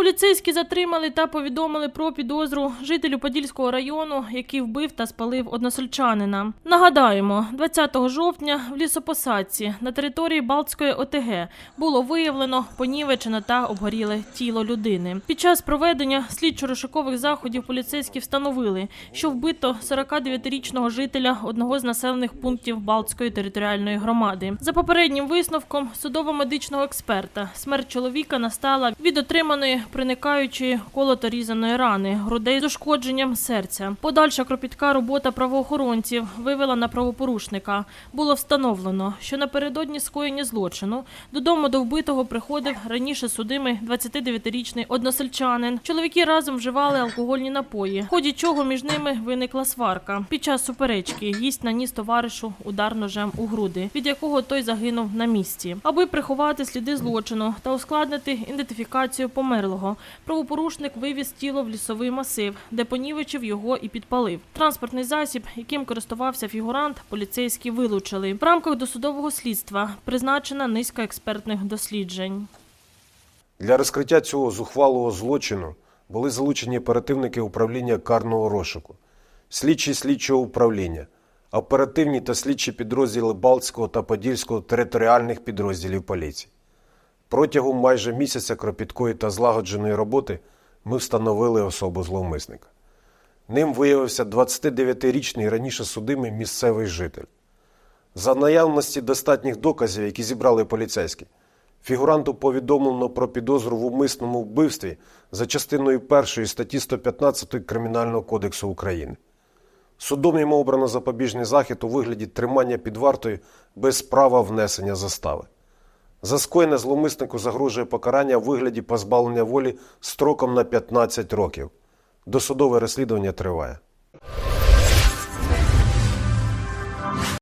Поліцейські затримали та повідомили про підозру жителю Подільського району, який вбив та спалив односельчанина. Нагадаємо, 20 жовтня в лісопосадці на території Балтської ОТГ було виявлено понівечене та обгоріле тіло людини. Під час проведення слідчо-розшукових заходів поліцейські встановили, що вбито 49-річного жителя одного з населених пунктів Балтської територіальної громади. За попереднім висновком судово-медичного експерта, смерть чоловіка настала від отриманої проникаючої колото-різаної рани, грудей з ушкодженням серця. Подальша кропітка робота правоохоронців вивела на правопорушника. Було встановлено, що напередодні скоєння злочину додому до вбитого приходив раніше судимий 29-річний односельчанин. Чоловіки разом вживали алкогольні напої, в ході чого між ними виникла сварка. Під час суперечки гість наніс товаришу удар ножем у груди, від якого той загинув на місці. Аби приховати сліди злочину та ускладнити ідентифікацію померлого, правопорушник вивіз тіло в лісовий масив, де понівечив його і підпалив. Транспортний засіб, яким користувався фігурант, поліцейські вилучили. В рамках досудового слідства призначена низка експертних досліджень. Для розкриття цього зухвалого злочину були залучені оперативники управління карного розшуку, слідчі слідчого управління, оперативні та слідчі підрозділи Балтського та Подільського територіальних підрозділів поліції. Протягом майже місяця кропіткої та злагодженої роботи ми встановили особу зловмисника. Ним виявився 29-річний раніше судимий місцевий житель. За наявності достатніх доказів, які зібрали поліцейські, фігуранту повідомлено про підозру в умисному вбивстві за частиною 1 статті 115 Кримінального кодексу України. Судом йому обрано запобіжний захід у вигляді тримання під вартою без права внесення застави. За скоєне зловмиснику загрожує покарання в вигляді позбавлення волі строком на 15 років. Досудове розслідування триває.